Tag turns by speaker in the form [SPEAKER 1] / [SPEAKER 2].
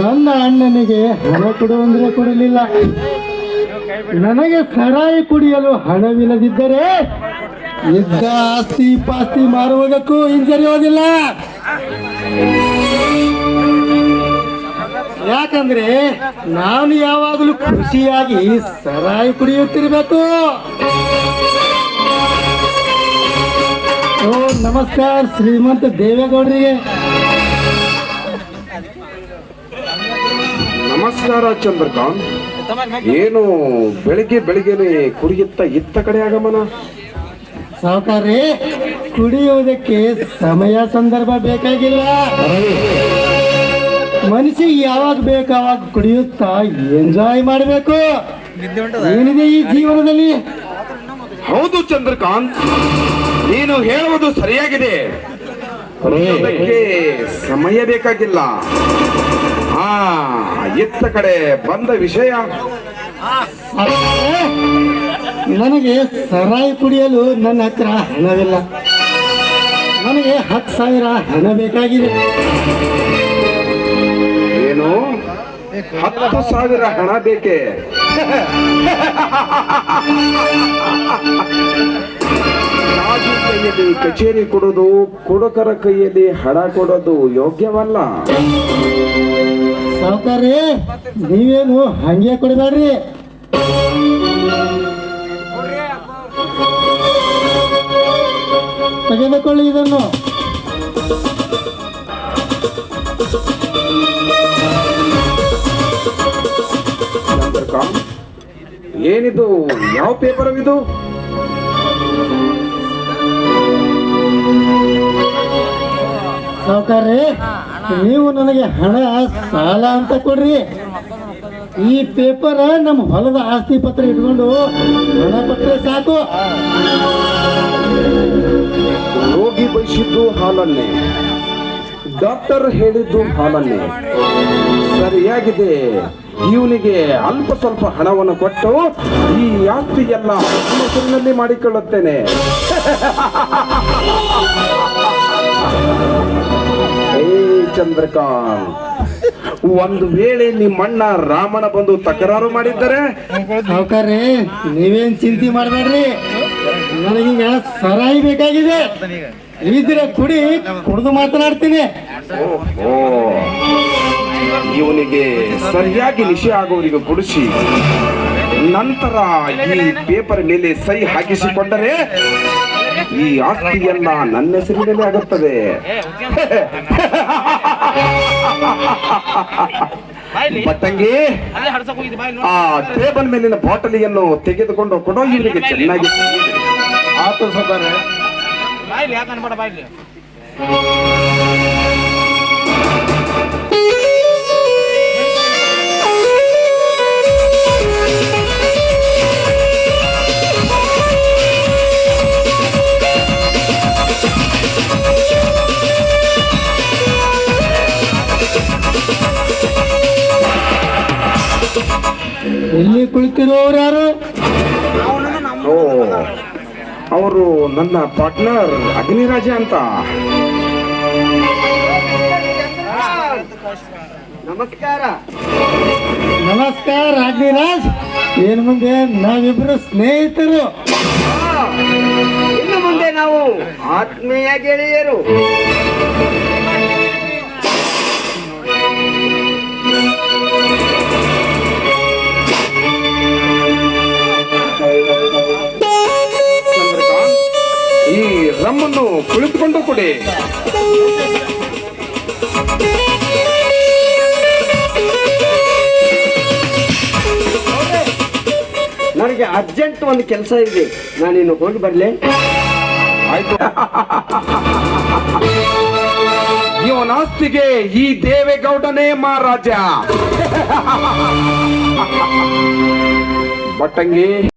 [SPEAKER 1] ನನ್ನ ಅಣ್ಣನಿಗೆ ಹಣ ಕೊಡು ಅಂದ್ರೆ ಕೊಡಲಿಲ್ಲ. ನನಗೆ ಸರಾಯಿ ಕುಡಿಯಲು ಹಣವಿಲ್ಲದಿದ್ದರೆ ಇದ್ದ ಆಸ್ತಿ ಪಾಸ್ತಿ ಮಾರುವುದಕ್ಕೂ ಹಿಂಜರಿಯೋದಿಲ್ಲ. ಯಾಕಂದ್ರೆ ನಾನು ಯಾವಾಗಲೂ ಖುಷಿಯಾಗಿ ಸರಾಯಿ ಕುಡಿಯುತ್ತಿರಬೇಕು. ಓ ನಮಸ್ಕಾರ ಶ್ರೀಮಂತ ದೇವೇಗೌಡರಿಗೆ.
[SPEAKER 2] ನಮಸ್ಕಾರ ಚಂದ್ರಕಾಂತ್. ಏನು ಬೆಳಿಗ್ಗೆ ಬೆಳಿಗ್ಗೆನೆ ಕುಡಿಯುತ್ತ ಇತ್ತ ಕಡೆ ಆಗಮನ?
[SPEAKER 1] ಸಾವುಕಾರ್ರಿ ಕುಡಿಯುವುದಕ್ಕೆ ಸಮಯ ಸಂದರ್ಭ ಬೇಕಾಗಿಲ್ಲ. ಮನುಷ್ಯ ಯಾವಾಗ ಬೇಕು ಅವಾಗ ಕುಡಿಯುತ್ತಾ ಎಂಜಾಯ್ ಮಾಡಬೇಕು. ಏನಿದೆ ಈ ಜೀವನದಲ್ಲಿ?
[SPEAKER 2] ಹೌದು ಚಂದ್ರಕಾಂತ್ ನೀನು ಹೇಳುವುದು ಸರಿಯಾಗಿದೆ. ಸಮಯ ಬೇಕಾಗಿಲ್ಲ. ಹಾ ಇತ್ತ ಕಡೆ ಬಂದ ವಿಷಯ.
[SPEAKER 1] ನನಗೆ ಸರಾಯಿ ಕುಡಿಯಲು ನನ್ನ ಹತ್ರ ಹಣವಿಲ್ಲ. ನನಗೆ ಹತ್ತು ಸಾವಿರ ಹಣ ಬೇಕಾಗಿದೆ.
[SPEAKER 2] ಏನು ಹತ್ತು ಸಾವಿರ ಹಣ ಬೇಕೆ? ರಾಜು ಕೈಯಲ್ಲಿ ಕಚೇರಿ ಕೊಡೋದು, ಕುಡುಕರ ಕೈಯಲ್ಲಿ ಹಣ ಕೊಡೋದು ಯೋಗ್ಯವಲ್ಲ?
[SPEAKER 1] ಸಾವುಕಾರಿ ನೀವೇನು ಹಂಗೆ ಕೊಡಬೇಡ್ರಿ. ತೆಗೆದುಕೊಳ್ಳಿ ಇದನ್ನು.
[SPEAKER 2] ಏನಿದು? ಯಾವ ಪೇಪರ್ ಇದು
[SPEAKER 1] ಸಾವುಕಾರ್ರಿ ನೀವು ನನಗೆ ಹಣ ಸಾಲ ಅಂತ ಕೊಡ್ರಿ. ಈ ಪೇಪರ್ ನಮ್ಮ ಹೊಲದ ಆಸ್ತಿ ಪತ್ರ ಇಟ್ಕೊಂಡು ಹಣ ಕೊಟ್ಟರೆ ಸಾಕು.
[SPEAKER 2] ರೋಗಿ ಬಯಸಿದ್ದು ಹಾಲನ್ನೇ. ಡಾಕ್ಟರ್ ಹೇಳಿದ್ದು ಹಾಲನ್ನೇ. ಸರಿಯಾಗಿದೆ. ಇವನಿಗೆ ಅಲ್ಪ ಸ್ವಲ್ಪ ಹಣವನ್ನು ಕೊಟ್ಟು ಈ ಆಸ್ತಿ ಎಲ್ಲ ಹೆಸರಿನಲ್ಲಿ ಮಾಡಿಕೊಳ್ಳುತ್ತೇನೆ. ಏ ಚಂದ್ರಕಾಂತ್ ಒಂದು ವೇಳೆ ನಿಮ್ಮಣ್ಣ ರಾಮನ ಬಂದು ತಕರಾರು ಮಾಡಿದ್ದಾರೆ?
[SPEAKER 1] ಸಾವುಕಾರ್ರಿ ನೀವೇನ್ ಚಿಂತೆ ಮಾಡಬೇಡ್ರಿ? ನನಗೀಗ ಸರಾಯಿ ಬೇಕಾಗಿದೆ. ಇದ್ರೆ ಕುಡಿ ಕುಡಿದು ಮಾತನಾಡ್ತೀನಿ.
[SPEAKER 2] ಓ ಇವನಿಗೆ ಸರಿಯಾಗಿ ನಿಶೆ ಆಗುವವರಿಗೆ ಕೊಡಿಸಿ ನಂತರ ಈ ಪೇಪರ್ ಮೇಲೆ ಸಹಿ ಹಾಕಿಸಿಕೊಂಡರೆ ಈ ಆಸ್ತಿಯನ್ನ ನನ್ನ ಹೆಸರಿನಲ್ಲಿ ಆಗುತ್ತದೆ.
[SPEAKER 3] ಪಟ್ಟಂಗಿ
[SPEAKER 2] ಆ ಟೇಬಲ್ ಮೇಲಿನ ಬಾಟಲಿಯನ್ನು ತೆಗೆದುಕೊಂಡು ಕೊಡೋ ಇವರಿಗೆ ಚೆನ್ನಾಗಿ ಆತು ಸದರ
[SPEAKER 1] ಎಲ್ಲಿ ಕುಳಿತಿರೋರು ಯಾರು?
[SPEAKER 2] ಓ ಅವರು ನನ್ನ ಪಾರ್ಟ್ನರ್ ಅಗ್ನಿರಾಜ ಅಂತ.
[SPEAKER 4] ನಮಸ್ಕಾರ.
[SPEAKER 1] ನಮಸ್ಕಾರ ಅಗ್ನಿರಾಜ್. ಏನ್ ಮುಂದೆ? ನಾವಿಬ್ರು ಸ್ನೇಹಿತರು.
[SPEAKER 4] ಇನ್ನು ಮುಂದೆ ನಾವು ಆತ್ಮೀಯ ಗೆಳೆಯರು.
[SPEAKER 2] ಈ ರಮ್ಮನ್ನು ಕುಳಿತುಕೊಂಡು ಕೊಡಿ.
[SPEAKER 4] ನನಗೆ ಅರ್ಜೆಂಟ್ ಒಂದು ಕೆಲಸ ಇದೆ. ನಾನಿನ್ನು ಹೋಗಿ ಬರಲೇ.
[SPEAKER 2] ಆಯ್ತು. ಇವನಾಸ್ತಿಗೆ ಈ ದೇವೇಗೌಡನೇ ಮಹಾರಾಜ. ಬಟ್ಟಂಗಿ.